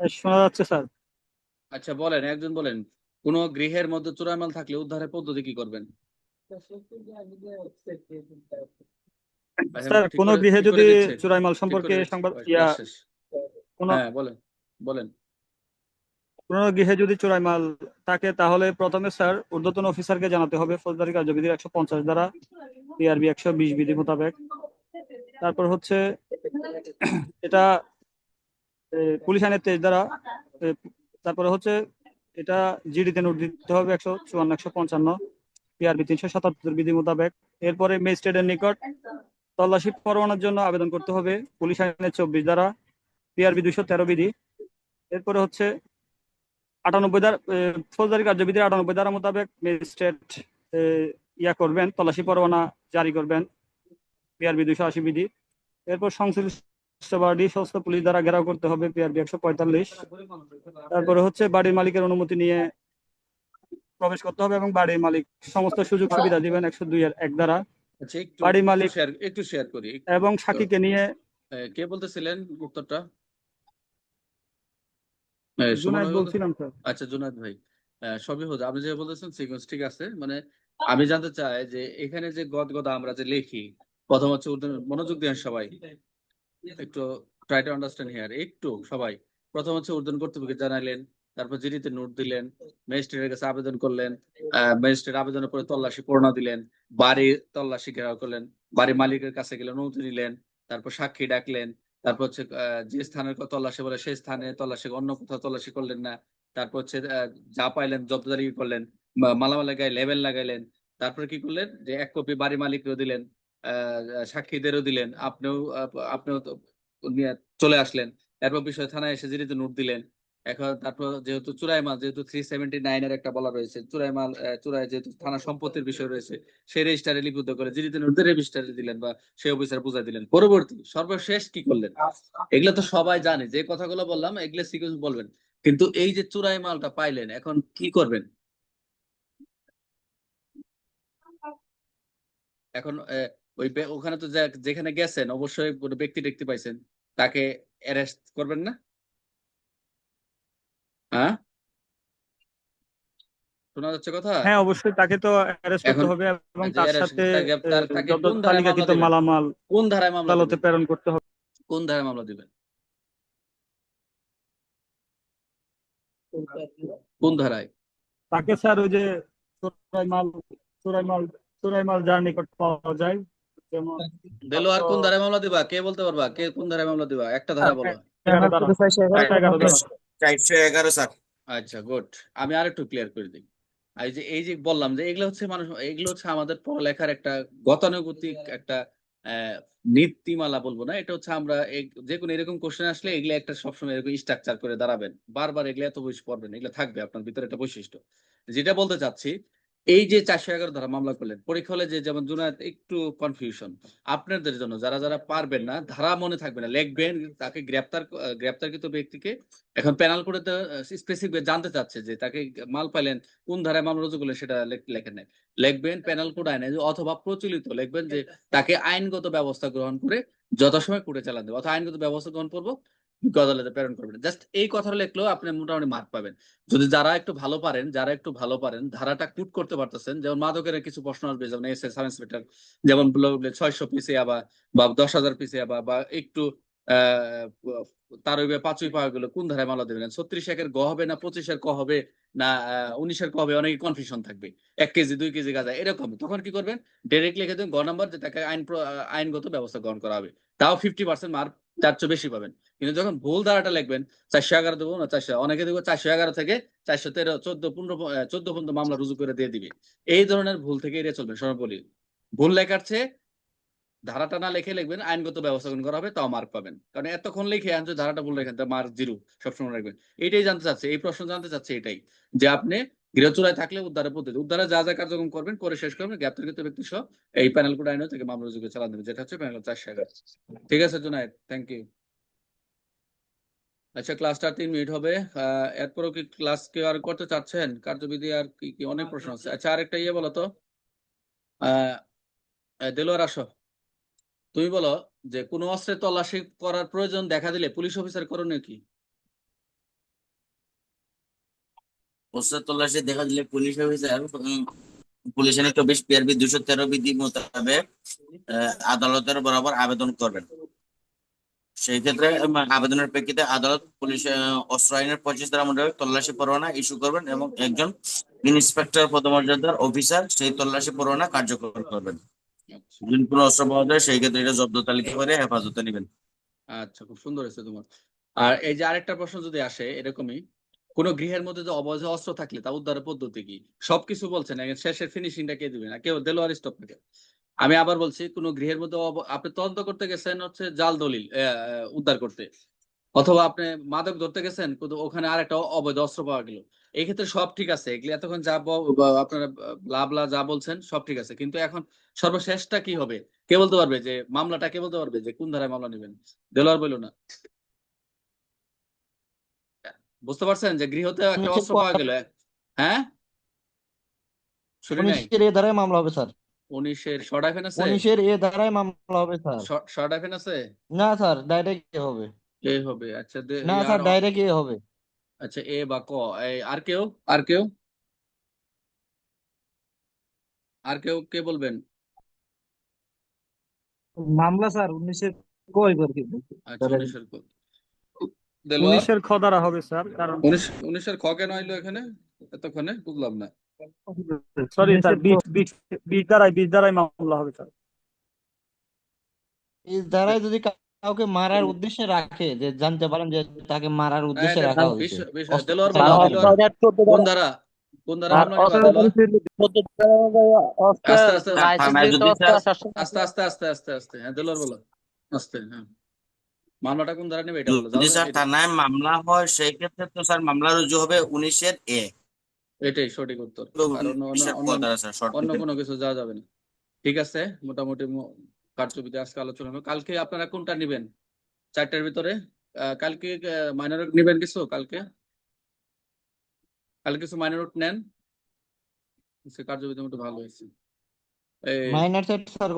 শোনা যাচ্ছে স্যার। আচ্ছা বলেন একজন বলেন কোন গৃহের মধ্যে চোরাই মাল থাকলে উদ্ধারের পদ্ধতি কি করবেন? আচ্ছা, স্যার ঠিক কোনো গৃহে যদি দিচ্ছি, চোরাই মাল সম্পর্কে সংবাদ ইয়া হ্যাঁ বলেন বলেন। কোনো গৃহে যদি চোরাই মাল থাকে তাহলে প্রথমে স্যার ঊর্ধ্বতন অফিসারকে জানাতে হবে ফৌজদারি কার্যবিধির একশো পঞ্চাশ দ্বারা পিআরবি একশো বিশ বিধি মোতাবেক। তারপর হচ্ছে এটা পুলিশ আইনের তেইশ দ্বারা তারপরে হচ্ছে এটা জিডিতে নোট দিতে হবে একশো চুয়ান্ন, একশো পঞ্চান্ন, পিআরবি তিনশো সাতাত্তর বিধি মোতাবেক। এরপরে ম্যাজিস্ট্রেটের নিকট তল্লাশি পরোয়ানার জন্য আবেদন করতে হবে পুলিশ আইনের চব্বিশ দ্বারা পিআরবি দুইশো তেরো বিধি। এরপরে হচ্ছে আটানব্বই দ্বারা ফৌজদারি কার্যবিধির আটানব্বই দ্বারা মোতাবেক ম্যাজিস্ট্রেট ইয়া করবেন, তল্লাশি পরোয়ানা জারি করবেন, পিআরবি দুইশো আশি বিধি। এরপর সংশ্লিষ্ট বাড়ি পুলিশ দ্বারা ঘেরাও করতে হবে পিআরবি একশো পঁয়তাল্লিশ। তারপরে হচ্ছে বাড়ির মালিকের অনুমতি নিয়ে প্রবেশ করতে হবে এবং বাড়ির মালিক সমস্ত সুযোগ সুবিধা দিবেন একশো দুই এর এক দ্বারা। আচ্ছা বাড়ির মালিক- একটু শেয়ার করি এবং সাক্ষীকে নিয়ে কে বলতেছিলেন উত্তরটা? বলছিলাম স্যার। আচ্ছা জুনাদ ভাই সবই হচ্ছে আপনি যে বলতেছেন সিকোয়েন্স ঠিক আছে মানে আমি জানতে চাই যে এখানে যে গদ গদা আমরা যে লিখি প্রথম হচ্ছে মনোযোগ দেন সবাই। একটু ট্রাই টু আন্ডারস্ট্যান্ড হিয়ার একটু, সবাই। প্রথম হচ্ছে উর্দন কর্তৃপক্ষকে জানাইলেন, তারপর জিডিতে নোট দিলেন, ম্যাজিস্ট্রেটের কাছে আবেদন করলেন ম্যাজিস্ট্রেট আবেদনের পরে তল্লাশি পূর্ণা দিলেন, বাড়ি তল্লাশি ঘেরাও করলেন, বাড়ির মালিকের কাছে গেলেন, অনুমতি নিলেন, তারপর সাক্ষী ডাকলেন, তারপর হচ্ছে যে স্থানের তল্লাশি বলে সেই স্থানে তল্লাশি, অন্য কোথাও তল্লাশি করলেন না, তারপর হচ্ছে যা পাইলেন জব্দদারি করলেন মালামাল লাগাই লেবেল লাগাইলেন, তারপরে কি করলেন, যে এক কপি বাড়ি মালিককেও দিলেন সাক্ষীদেরও দিলেন। আপনিও আপনিও চলে আসলেন। এরপর বিষয় থানায় এসে জিডিতে নোট দিলেন। এখন তারপর যেহেতু চুরাই মাল, যেহেতু থ্রি সেভেন্টি নাইন এর একটা বলা রয়েছে, চুরাই মাল চুরাই যেহেতু থানা সম্পত্তির বিষয় রয়েছে, সেই রেজিস্টারে লিপিবদ্ধ করে জিডিতে নোট রেজিস্টারে দিলেন বা সেই অফিসার বুঝাই দিলেন। পরবর্তী সর্বশেষ কি করলেন? এগুলো তো সবাই জানে, যে কথাগুলো বললাম, এগুলো সিকুয়েন্স বলবেন। কিন্তু এই যে চুরাই মালটা পাইলেন, এখন কি করবেন? এখন ওই ওখানে তো যেখানে গেছেন অবশ্যই কোনো ব্যক্তি দেখতে পাইছেন। তাকে অ্যারেস্ট করবেন না? হ্যাঁ? শোনা যাচ্ছে কথা? হ্যাঁ অবশ্যই তাকে তো অ্যারেস্ট করতে হবে এবং তার সাথে কোন তালিকাকৃত মালামাল কোন ধারায় মামলা আদালতে প্রেরণ করতে হবে। কোন ধারায় মামলা দিবেন? কোন ধারায়? তাকে স্যার ওই যে চোরাই মাল চোরাই মাল চোরাই মাল যার নিকট পাওয়া যায় যেমন দেলো আর কোন ধারায় মামলা দিবা? কে বলতে পারবা? কে কোন ধারায় মামলা দিবা? একটা ধারা বলো। চারশো এগারো স্যার। আচ্ছা গুড। আমি আরেকটু ক্লিয়ার করে দিই। এই যে এই যে বললাম যে এগুলো হচ্ছে মানুষ এগুলো হচ্ছে আমাদের পড়ালেখার একটা গতানুগতিক একটা আহ, নীতিমালা বলব না? এটা হচ্ছে আমরা এই- যে কোনো এরকম কোশ্চেন আসলে এগুলো একটা সবসময় এরকম স্ট্রাকচার করে দাঁড়াবেন। বারবার এগুলো এত বয়স পড়বেন এগুলো থাকবে আপনার ভিতরে একটা বৈশিষ্ট্য। যেটা বলতে চাচ্ছি এই যে চারশো এগারো ধারা মামলা করলেন, পরীক্ষা হলে যে যেমন জুনায়দ, একটু কনফিউশন আপনাদের জন্য, যারা যারা পারবেন না, ধারা মনে থাকবে না, লিখবেন, তাকে গ্রেপ্তার গ্রেপ্তারকৃত ব্যক্তিকে এখন প্যানাল করে তো স্পেসিফিক জানতে চাচ্ছে যে তাকে মাল পাইলেন, কোন ধারায় মামলা রুজু করলেন সেটা লেখ- লেখেন নাই। লিখবেন প্যানাল কোড আইনে, অথবা প্রচলিত লিখবেন যে তাকে আইনগত ব্যবস্থা গ্রহণ করে যথাসময় কোর্টে চালান দেবে, অথবা আইনগত ব্যবস্থা গ্রহণ করব আদালতে প্রেরণ করবেন জাস্ট এই কথাটা লিখলেও আপনি মোটামুটি মার্ক পাবেন। যদি যারা একটু ভালো পারেন, যারা একটু ভালো পারেন, ধারাটা কুট করতে পারতেছেন, যেমন মাদকের কিছু প্রশ্ন আসবে, যেমন এস এস সাব ইন্সপেক্টর যেমন ছয়শো পিসে আবার বা দশ হাজার পিসে আবার বা একটু তার ওই পাঁচই পাওয়া গেলো। কোন ধারায় মামলা দেবেন? ছত্রিশ একের গ হবে না, পঁচিশের ক হবে না উনিশের ক হবে? অনেক কনফিউশন থাকবে। এক কেজি, দুই কেজি গাঁজা, এরকম। তখন কি করবেন? ডাইরেক্ট লিখে দেবেন, গ নাম্বার যে তাকে আইন আইনগত ব্যবস্থা গ্রহণ করা হবে। তাও ফিফটি পার্সেন্ট মার্ক তার চেয়ে বেশি পাবেন। কিন্তু যখন ভুল ধারাটা লিখবেন, চারশো এগারো দেবো না, চারশো, অনেকে দেবো চারশো এগারো থেকে চারশো তেরো, চোদ্দ, পনেরো চোদ্দ পর্যন্ত মামলা রুজু করে দিয়ে দিবে। এই ধরনের ভুল থেকে এড়িয়ে সময় বলি ভুল লেখার চেয়ে ধারাটা না লিখে লিখবেন আইনগত ব্যবস্থা গ্রহণ করা হবে তাও মার্ক পাবেন। কারণ এতক্ষণ লিখে আনছে ধারাটা ভুল লেখেন তা মার্ক জিরো সবসময় রাখবেন। এটাই জানতে চাচ্ছে এই প্রশ্ন জানতে চাচ্ছে এটাই যে আপনি গৃহচূড়ায় থাকলে উদ্ধারের পদ্ধতি উদ্ধারে যা যা কার্যক্রম করবেন করে শেষ করবেন গ্রেপ্তারকৃত ব্যক্তি সহ এই প্যানেল কোড আইন থেকে মামলা করে চালান দেবেন যেটা হচ্ছে প্যানেল চারশো এগারো। ঠিক আছে জুনায়দ থ্যাংক ইউ আচ্ছা ক্লাসটা তিন মিনিট হবে। আহ, এরপরও কি ক্লাস কেউ আর করতে চাচ্ছেন? কার্যবিধি আর কি কি অনেক প্রশ্ন আছে। আচ্ছা আরেকটা ইয়ে বলো তো। আহ দেলোয়ার আসো। তুমি বলো যে কোনো অস্ত্রে তল্লাশি করার প্রয়োজন দেখা দিলে পুলিশ অফিসার করণীয় কি? পোস্টার তল্লাশি দেখা দিলে পুলিশ অফিসার পুলিশ আইন চব্বিশ পিআরবি দুশো তেরো বিধি মোতাবেক আদালতের বরাবর আবেদন করবেন। সেই ক্ষেত্রে আবেদনের প্রেক্ষিতে আদালত পুলিশ অস্ত্র আইনের পঁচিশ ধারা মোতাবেক তল্লাশি পরোয়ানা ইস্যু করবেন এবং একজন ইন্সপেক্টর পদমর্যাদার অফিসার সেই তল্লাশি পরোয়ানা কার্যকর করবেন। যদি কোনো অস্ত্র পাওয়া যায়, সেই ক্ষেত্রে এটা জব্দ তালিকা করে হেফাজতে নেবেন। আচ্ছা খুব সুন্দর হয়েছে তোমার। আর এই যে আরেকটা প্রশ্ন যদি আসে এরকমই, কোন গৃহের মধ্যে যে অবৈধ অস্ত্র থাকলে তা উদ্ধারের পদ্ধতি কি? সবকিছু বলছেন শেষের ফিনিশিংটা কে দিবেন কেউ দেলোয়ার স্টপ থেকে আমি আবার বলছি, কোন গৃহের মধ্যে আপনি তদন্ত করতে গেছেন হচ্ছে জাল দলিল উদ্ধার করতে। অথবা আপনি মাদক ধরতে গেছেন কিন্তু ওখানে আর একটা অবৈধ অস্ত্র পাওয়া গেল। এই ক্ষেত্রে সব ঠিক আছে। এগুলি এতক্ষণ যা আপনারা লাভলা যা বলছেন সব ঠিক আছে। কিন্তু এখন সর্বশেষটা কি হবে? কে বলতে পারবে যে মামলাটা কে বলতে পারবে যে কোন ধারায় মামলা নেবেন? দেলোয়ার বলল না। বুঝতে পারছেন যে গৃহতে একটা অস্ত্র পাওয়া গেল? হ্যাঁ? শুনি নাই? উনিশের এ ধারায় মামলা হবে স্যার। উনিশের শর্ট আইফেন আছে? উনিশের এ ধারায় মামলা হবে স্যার। শর্ট আইফেন আছে? না স্যার ডাইরেক্ট হবে। এ হবে আচ্ছা দে- না আর- স্যার ডাইরেক্ট এ হবে। আচ্ছা এ বা ক এই আর কেউ? আর কেউ? আর কেউ কে বলবেন? মামলা স্যার উনিশের কয় করে কি আচ্ছা উনিশের ক। দেলোয়ার? উনিশের খ দ্বারা হবে স্যার কারণ উনিশ উনিশের খ কেন আইলো এখানে? এতক্ষণে বুঝলাম না। সরি স্যার বিশ বিশ বিশ দ্বারাই বিশ দ্বারাই মামলা হবে স্যার। এই ধারায় যদি কাউকে মারার উদ্দেশ্যে রাখে যে জানতে পারেন যে তাকে মারার উদ্দেশ্যে রাখা হয়েছে। কোন ধারা কোন ধারা দেলোয়ার আস্তে আস্তে আস্তে। আস্তে আস্তে আস্তে আস্তে হ্যাঁ দেলোয়ার বলো। আস্তে হ্যাঁ। মামলাটা কোন ধারা নেবে এটা বলো যদি স্যার থানায় মামলা হয় সেই ক্ষেত্রে তো স্যার মামলা রুজু হবে উনিশের এ। এটাই সঠিক উত্তর। অন্য কোনো কিছু যাওয়া যাবে না। ঠিক আছে মোটামুটি কারচুপিতে আজকে আলোচনা হবে। কালকে আপনারা কোনটা নেবেন? চারটার ভিতরে? কালকে মাইনর নেবেন কিছু? কালকে? কালকে কিছু মাইনর নেন? কার্যবিধি মোটামুটি ভালো হয়েছে। এই সেট স্যার